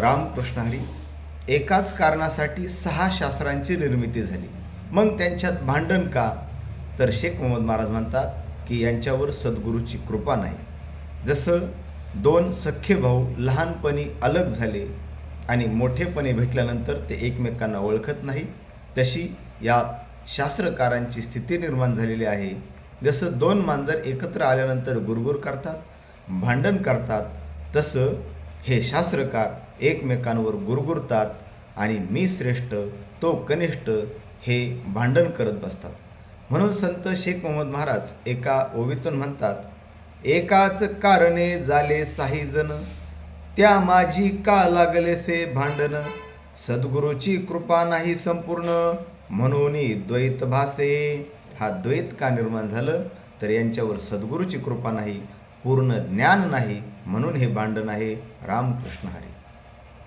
रामकृष्ण हरी एकाच कारणासाठी सहा शास्त्रांची निर्मिती झाली. मग त्यांच्यात भांडण का? तर शेख मोहम्मद महाराज म्हणतात की यांच्यावर सद्गुरूची कृपा नाही. जसं दोन सख्खे भाऊ लहानपणी अलग झाले आणि मोठेपणी भेटल्यानंतर ते एकमेकांना ओळखत नाही तशी या शास्त्रकारांची स्थिती निर्माण झालेली आहे. जसं दोन मांजर एकत्र आल्यानंतर गुरगुर करतात भांडण करतात तसं हे शास्त्रकार एकमेकांवर गुरगुरतात आणि मी श्रेष्ठ तो कनिष्ठ हे भांडण करत बसतात. म्हणून संत शेख मोहम्मद महाराज एका ओवीतून म्हणतात एकाच कारणे झाले साही जण त्या माझी का लागलेसे भांडण? सद्गुरूची कृपा नाही संपूर्ण म्हणून द्वैत भासे. हा द्वैत का निर्माण झालं? तर यांच्यावर सद्गुरूची कृपा नाही पूर्ण ज्ञान नाही म्हणून हे भांडण आहे रामकृष्ण हरी.